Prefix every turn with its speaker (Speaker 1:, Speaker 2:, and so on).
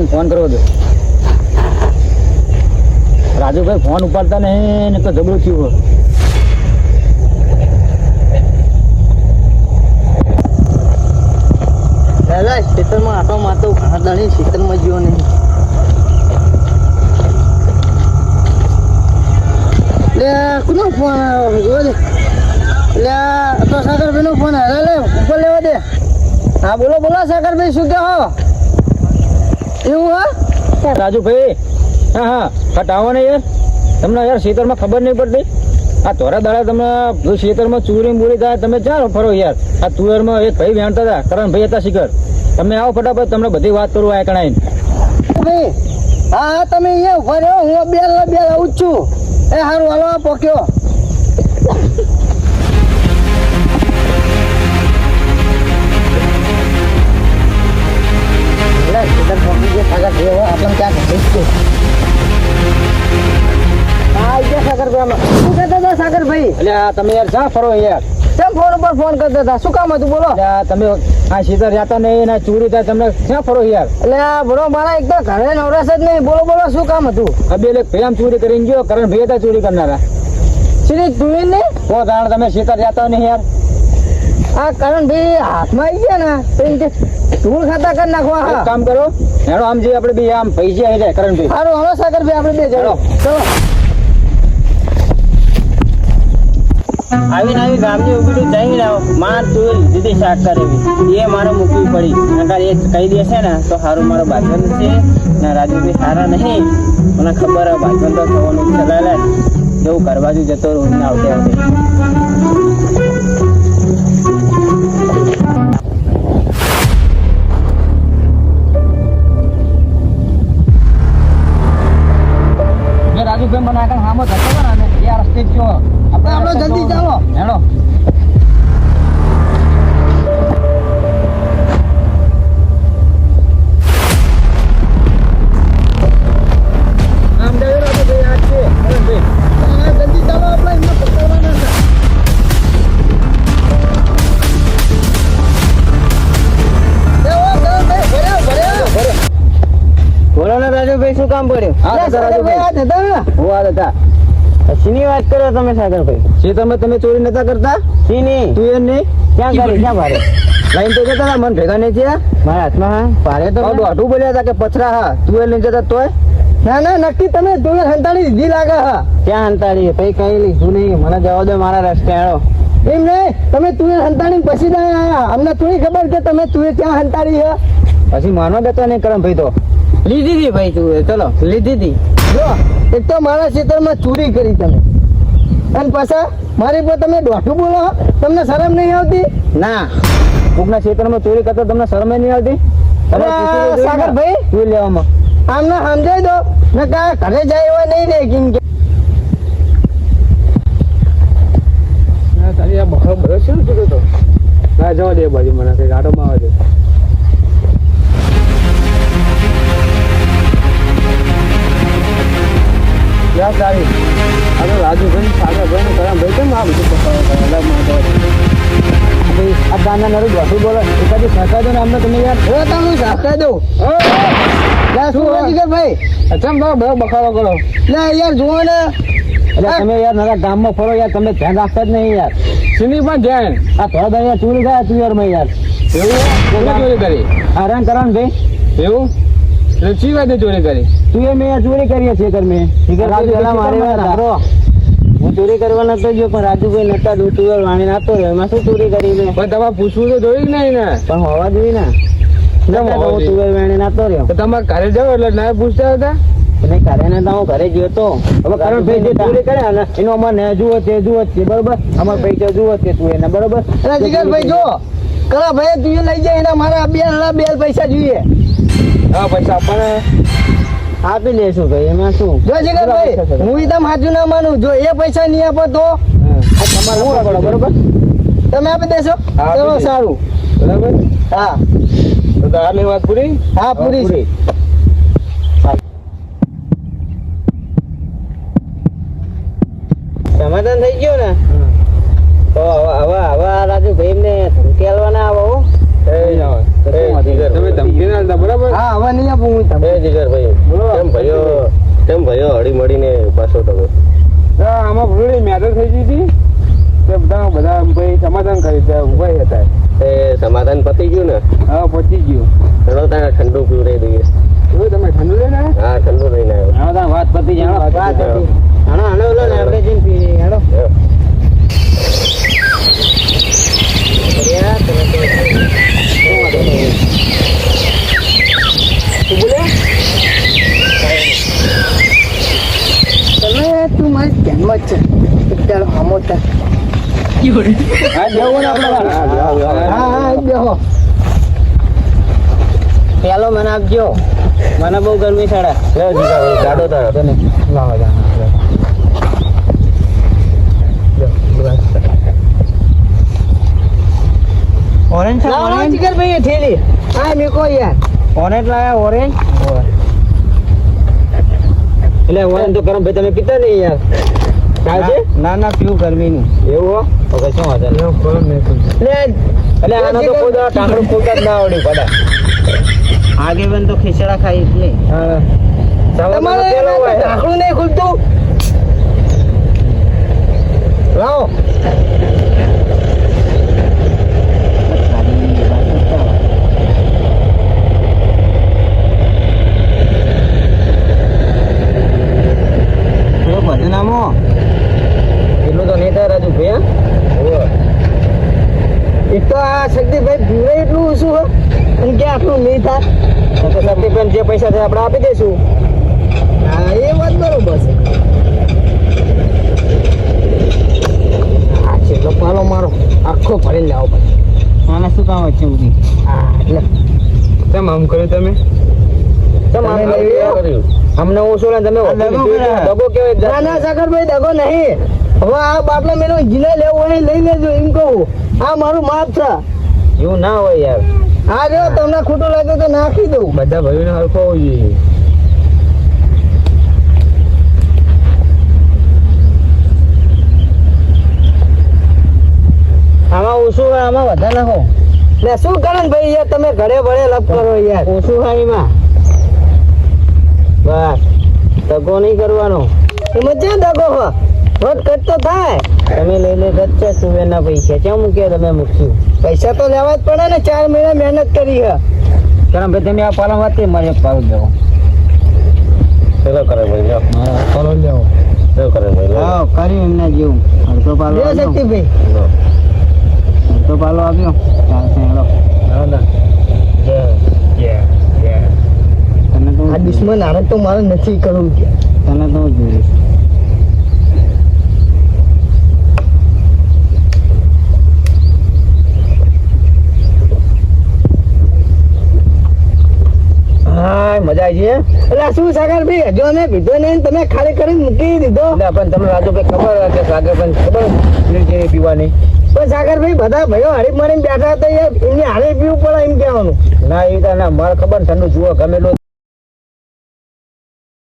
Speaker 1: Rajubhai phone કરવો દો Rajubhai phone ઉપાડતા નહીં ને તો ઝઘડું થયું હોય.
Speaker 2: દાદા ખેતરમાં જીવો લે ફોન ફોન ઉપર લેવા હા, બોલો બોલો, સાગરભાઈ, શું કહો? એવું હા?
Speaker 1: રાજુભાઈ હા હા આવો ને યાર. તમને યાર ખેતરમાં ખબર નહીં પડતી. આ તોરા દાડા તમે જો ખેતરમાં ચૂરી મૂરી થાય તમે ચાલો ફરો યાર? આ તુવેરમાં એક ભાઈ વેણતા હતા કરણભાઈ હતા શિખર. તમે આવો ફટાફટ તમને બધી વાત કરું આ કણાઈ
Speaker 2: ભાઈ હા તમે અહીંયા ઊભા રહ્યો હું બે બે આવું છું. એ સારું હાલો પોક્યો સાગરભાઈ?
Speaker 1: એટલે તમે યાર જા ફરો યાર.
Speaker 2: કેમ ફોન ઉપર ફોન કરતા હતા? શું કામ હતું? બોલો.
Speaker 1: તમે આ ખેતર જતા નહીં ને ચોરી થાય તમને ક્યાં ફરો યાર?
Speaker 2: એટલે બરો મારા એક તો ઘરે નવરાશ જ નહીં. બોલો બોલો શું કામ હતું?
Speaker 1: કબીલ એક ભાઈ આમ ચોરી કરીને ગયો કરણભાઈ હતા ચોરી કરનારા.
Speaker 2: શ્રી તુવેર ને?
Speaker 1: કો તમે ખેતર જતા નહીં યાર.
Speaker 2: આ કરણભાઈ હાથમાં આવી ગયા ને ધૂળ ખાતા કરી નાખવા
Speaker 1: એક કામ કરો હેડો આમ જે આપણે બી આમ પૈસા આવી જાય કરણભાઈ
Speaker 2: સારું હલો સાગરભાઈ આપણે બે ચલો.
Speaker 3: આવીને આવી ગામની ઊભી જઈને માં તું દીદી શાક કરેવી એ મારે મૂકવી પડી. નકાર એ કહી દેશે ને, તો સારું મારો બાજવંત છે. ને, રાજુભાઈ સારા નહીં. મને ખબર હોય બાજવંત તો થવાનું ચલાવે એવું કરવા બાજુ જતો રહું ને આવતે આવતે.
Speaker 1: રાજુભાઈ મને આગળ હામો થતો ને. રસ્તે છો આપણે
Speaker 2: જલ્દી ચાલો.
Speaker 1: હેડો રાજુભાઈ,
Speaker 3: શું કામ પડ્યું
Speaker 1: હા,
Speaker 2: આ
Speaker 1: રાજુભાઈ. હું આ દાદા.
Speaker 3: શીની વાત કરો તમે સાગરભાઈ
Speaker 1: શી તમે તમે ચોરી નતા કરતા?
Speaker 3: શીની?
Speaker 1: તું નહીં?
Speaker 3: ક્યાં કરે ક્યાં ભારે
Speaker 1: લાઈન તો જતા મન ભેગા નહીં છે
Speaker 3: મારા હાથમાં હા? ભારે તો
Speaker 1: તો દોઢું બોલ્યા હતા કે પથરા હા. તું એ લઈને જતા તોય?
Speaker 2: ના ના નક્કી તમે તુવેર હંતાડી દીધી લાગે હા.
Speaker 3: ક્યાં હંતાડી પછી કઈ લીધું નહીં. મને જવા દો મારા રસ્તે હેડો
Speaker 2: એમ નહીં? તમે તું હંતાડી પછી ના આયા. અમને થોડી ખબર કે તમે તું ક્યાં હંતાડી છે.
Speaker 1: પછી માનવા દેતા નહીં કરમ ભાઈ તો.
Speaker 3: લીધી હતી ભાઈ તું ચલો. લીધી હતી.
Speaker 2: જો. એક તો મારા ખેતરમાં ચોરી કરી તમે. અને પાછા મારી પર તમે દોઢું બોલો તમને શરમ નહીં આવતી?
Speaker 3: ના.
Speaker 1: કોકના ક્ષેત્રમાં ચોરી કરતા તમને શરમ નહીં આવતી.
Speaker 2: સાગરભાઈ.
Speaker 1: ચોરી લેવામાં.
Speaker 2: આમને સમજાઈ દો. ને કા ઘરે જાય એવા નહીં રે કેમ કે
Speaker 1: તારી આ બખરો બધો શું કીધું તો ના જવા દે બાજુ મને કઈ આટોમાં આવે છે ક્યાં સારી આ તો રાજુભાઈ સાગરભાઈ ને કરમ ભાઈ કેમ આ બધું પકડો માં આ નરું બોલો. એકાદી દો ને અમને તમે યાર
Speaker 2: હવે તમે સાચા દો. શું છે ભાઈ?
Speaker 1: અચ્છા બહુ બહુ બખાડો કરો.
Speaker 2: લે યાર જુઓ ને.
Speaker 1: એટલે તમે યાર મારા ગામમાં ફરો યાર તમે ધ્યાન રાખતા જ નહીં યાર. સુની પણ ધ્યાન. આ થોડા દાડા ચોરી ગયા તુવેરમાં યાર એવું? ચોરી કરી? હરણ કરણ ભાઈ. એવું? ચી વાત ચોરી કરી? તું એ મેં ચોરી કરીએ છે ઘર મેં
Speaker 3: હું ચોરી કરવા નતો ગયો પણ રાજુભાઈ નતા દૂધ વાણી નાતો રહ્યો એમાં શું ચોરી કરી મેં
Speaker 1: પણ તમારે પૂછવું તો જોયું જ નહીં ને.
Speaker 3: પણ હોવા જોઈએ ને.
Speaker 1: તમારે ઘરે જાઓ એટલે ના પૂછતા હતા?
Speaker 3: અને ઘરે ને તો હું ઘરે ગયો તો.
Speaker 1: હવે કરણભાઈ જે ચોરી કરે ને એનો અમારે ને જુઓ તે જુઓ તે બરોબર? અમાર પૈસા જુઓ તે તું એને બરોબર?
Speaker 2: જીગરભાઈ જો કરા ભાઈ તું લઈ જાય એના મારા બે બે પૈસા જોઈએ.
Speaker 1: હા પૈસા આપણને
Speaker 3: આપી દેશું ભાઈ એમાં શું?
Speaker 2: જો જીગરભાઈ હું એ તમ હાજુ ના માનું. જો એ પૈસા નહીં આપો તો?
Speaker 1: તમારે રાખો બરોબર?
Speaker 2: તમે આપી દેશો? ચલો સારું.
Speaker 1: બરાબર?
Speaker 2: હા.
Speaker 1: તો તારની વાત પૂરી?
Speaker 2: હા પૂરી છે.
Speaker 3: સમાધાન થઈ ગયું ને? તો હવે હવે હવે રાજુ રાજુભાઈ ને ધમકી આલવાના આવો
Speaker 1: તમે ધમકી ના આલતા, બરાબર?
Speaker 2: હા હવે નહીં આપું હું તમને
Speaker 4: એ જીગરભાઈ કેમ ભાઈઓ કેમ ભાઈઓ હળી મળીને પાછો તમે?
Speaker 1: આમાં ભૂલી મેટર થઈ ગઈ હતી. તે બધા બધા ભાઈ સમાધાન કરી ત્યાં ઊભા હતા.
Speaker 4: એ સમાધાન પતી ગયું ને?
Speaker 1: હા પતી ગયું.
Speaker 4: ચલો ત્યાં ઠંડુ પીવડાવી દઈએ.
Speaker 1: તમે ઠંડુ લઈને ને
Speaker 4: હા ઠંડુ લઈને આવ્યો.
Speaker 1: વાત પતી જાણો
Speaker 2: વાત હતી. હાલો હાલો ઓલો ને આપણે જઈને પીએ હાલો
Speaker 4: હા.
Speaker 2: કર્યા તમે તો શું વાંધો નહીં. તું બોલે તમે તું મારી ધ્યાનમાં જ છે. એક હમો બેહો પેલો મને આપજો.
Speaker 3: મને બહુ ગરમી
Speaker 4: લે ગાડો તારો
Speaker 1: લાવો
Speaker 3: ઓરેન્જ
Speaker 2: લાવો લાવો જીગર ભાઈ થેલી હા મેકો યાર.
Speaker 3: ઓરેન્જ લાયા ઓરેન્જ
Speaker 1: એટલે ઓન તો કરમ ભાઈ તમે પીતા નહીં યાર. છે?
Speaker 3: ના ના પીવું ગરમીનું.
Speaker 1: એવું હો? કઈ શું વાંધો નહીં.
Speaker 2: લે
Speaker 1: એટલે આનો તો કોઈ દાડા ટાંકડું ખોલતા જ ના આવડ્યું પડા.
Speaker 3: આગે બન તો ખીચડા ખાઈ એટલે.
Speaker 1: હા.
Speaker 2: તમારે
Speaker 1: પેલો
Speaker 2: નહીં ખુલતું. લાવો
Speaker 3: થોડો ભજન આમો
Speaker 1: એટલું તો નહીં થાય રાજુ ભાઈ હા?
Speaker 2: એક તો આ શક્તિભાઈ પીવે એટલું ઓછું હોય અને કે આટલું નહીં થાય?
Speaker 1: તો શક્તિભાઈ જે પૈસા છે આપણે આપી દઈશું.
Speaker 2: હા એ વાત બરોબર છે. એટલો પાલો મારો. આખો ભરી લાવો પછી.
Speaker 3: આને શું કામ હોય ઊભી
Speaker 2: હા એટલે
Speaker 1: કેમ આમ કર્યું તમે? કેમ આમ
Speaker 2: તમે
Speaker 1: કર્યું?
Speaker 4: કર્યું?
Speaker 1: અમને ઓછો ને તમે
Speaker 3: દગો
Speaker 1: કેવાય?
Speaker 2: ના ના સાગરભાઈ દગો નહીં. હવે આ બાટલો મેરો જીને લેવો હોય લઈ લેજો એમ કહું. આ મારું માપ છે.
Speaker 1: એવું ના હોય યાર.
Speaker 2: આ જો તમને ખોટું લાગે તો નાખી દઉં.
Speaker 1: બધા ભાઈઓને હરખો હોવું જોઈએ.
Speaker 2: આમાં ઓછું હોય આમાં વધારે નાખો લે શું કરે ભાઈ યાર તમે ઘરે ભરે લપ કરો યાર.
Speaker 1: ઓછું હોય એમાં. બસ. દગો નહીં કરવાનો.
Speaker 2: એમાં ક્યાં દગો હો વટ કટ તો થાય.
Speaker 1: તમે લઈ લે ગચ્ચે સુવેરના પૈસા. ક્યાં મૂક્યા તમે મૂક્યું
Speaker 2: પૈસા તો લેવા જ પડે ને ચાર મહિના મહેનત કરી હે.
Speaker 1: કારણ ભાઈ તમે આ પાલન વાત મારે પાલન દેવો
Speaker 4: ચલો કરે ભાઈ લ્યો.
Speaker 1: પાલન દેવો
Speaker 4: ચલો કરે ભાઈ.
Speaker 3: હા કર્યું એમના જેવું. અડધો પાલો
Speaker 2: લે
Speaker 3: આપ્યો
Speaker 2: શક્તિભાઈ.
Speaker 4: લો.
Speaker 3: પાલો આપ્યો ચાલશે હેલો
Speaker 1: ના ના.
Speaker 3: તને તો
Speaker 2: આ દુશ્મન હારે તો મારે નથી કરવું. કે
Speaker 3: તને તો હું જોઈશ.
Speaker 1: હા મજા આવી છે
Speaker 2: એટલે શું સાગર ભાઈ હજુ અમે પીધો નહીં તમે ખાલી કરીને મૂકી દીધો.
Speaker 1: એટલે પણ તમને રાજુ ભાઈ ખબર કે સાગર પણ ખબર પીવાની.
Speaker 2: પણ સાગર ભાઈ બધા ભાઈઓ હરીફ મરીને બેઠા હતા એમની હારે પીવું પડે એમ કહેવાનું.
Speaker 1: ના એ ના મારે ખબર ને ઠંડુ જુઓ ગમેલું